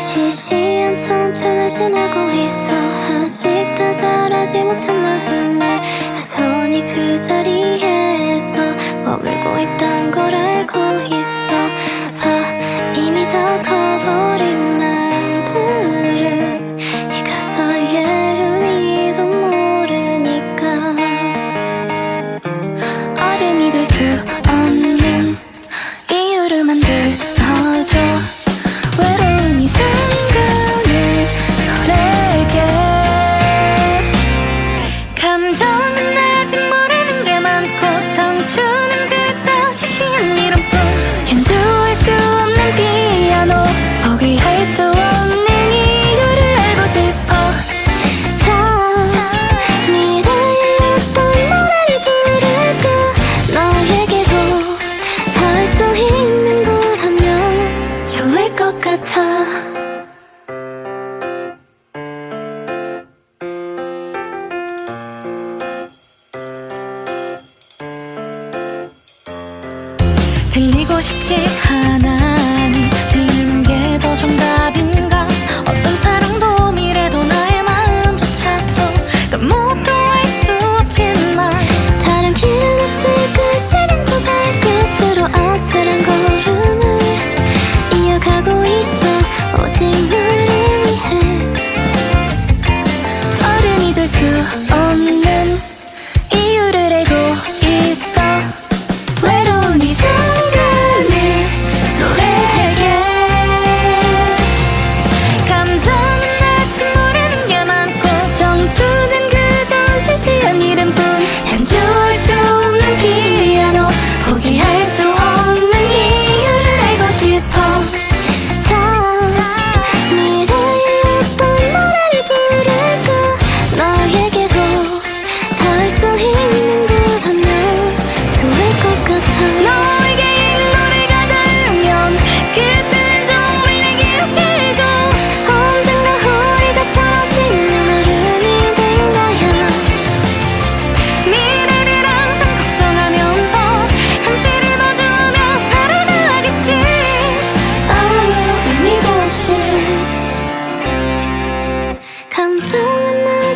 시시한 천천히 지나고 있어. 아직도 자라지 못한 마음에 여전히 그 자리에서 머물고 있단 걸 알고 있어. 봐 이미 다 커버린 마음들은 이 가사의 의미도 모르니까. 어른이 될수 들리고 싶지 않아.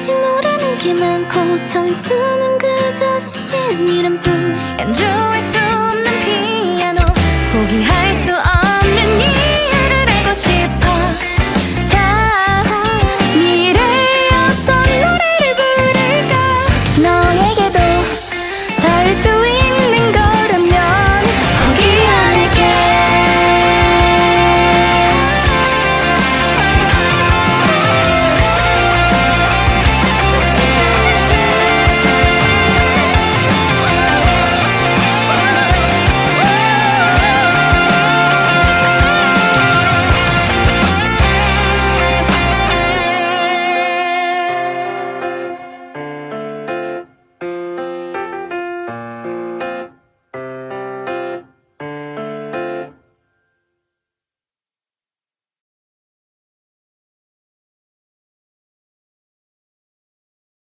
침울한 게 많고 청춘은 그저 시시한 이름뿐. And you